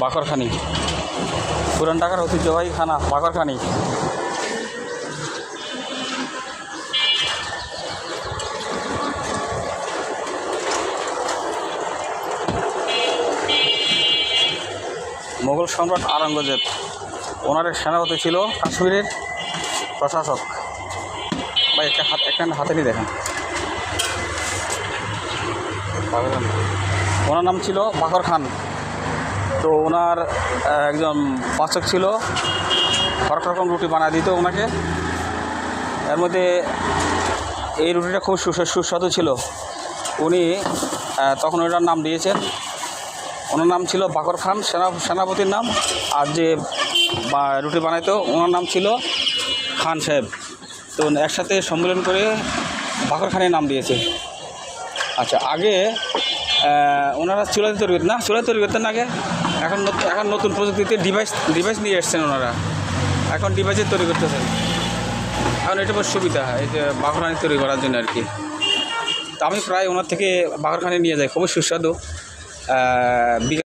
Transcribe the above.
বাকরখানি। পুরান ঢাকার ঐতিহ্যবাহী খানা বাকরখানি। মোগল সম্রাট আওরঙ্গজেব ওনার সেনাপতি ছিল কাশ্মীরের প্রশাসক। বা একটা হাত একটা হাতে নিয়ে দেখেন। ওনার নাম ছিল বাকর খান। তো ওনার একজন পাচক ছিল। হরেক রকম রুটি বানায় দিত ওনাকে। এর মধ্যে এই রুটিটা খুব সুস্বাদু ছিল। উনি তখন ওটার নাম দিয়েছেন। ওনার নাম ছিল বাকর খান সেনা, সেনাপতির নাম। আর যে রুটি বানাইতো, ওনার নাম ছিল খান সাহেব। তো একসাথে সম্মেলন করে বাকর খানের নাম দিয়েছে। আচ্ছা আগে ওনারা চুলাতে তৈরি করতেন। না, চুলাতে তৈরি করতেন আগে। এখন এখন নতুন প্রযুক্তিতে ডিভাইস ডিভাইস নিয়ে এসছেন ওনারা। এখন ডিভাইসে তৈরি করতেছেন। এখন এটা বেশ সুবিধা, এই যে বাঘরখানি তৈরি করার জন্য আর কি। তো আমি প্রায় ওনার থেকে বাঘরখানি নিয়ে যাই, খুবই সুস্বাদু।